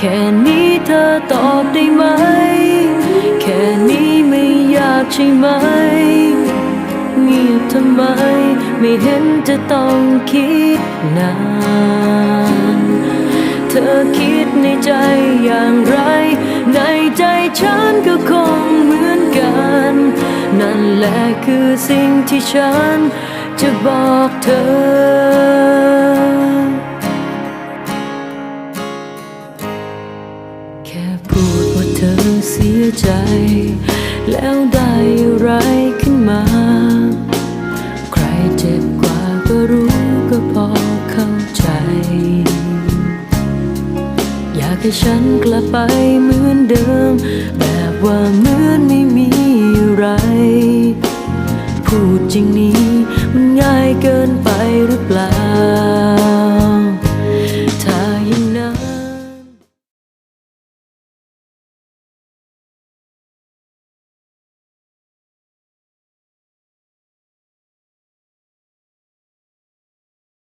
แค่นี้เธอตอบได้ไหม แค่นี้ไม่อยากใช่ไหม เงียบทำไม ไม่เห็นจะต้องคิดนาน เธอคิดในใจอย่างไร ในใจฉันก็คงเหมือนกัน นั่นแหละคือสิ่งที่ฉันจะบอกเธอ แค่พูดว่าเธอเสียใจ แล้วได้อะไรขึ้นมา ใครเจ็บกว่าก็รู้ก็พอเข้าใจ อยากให้ฉันกลับไปเหมือนเดิม แบบว่าเหมือนไม่มีอะไร พูดจริงนี้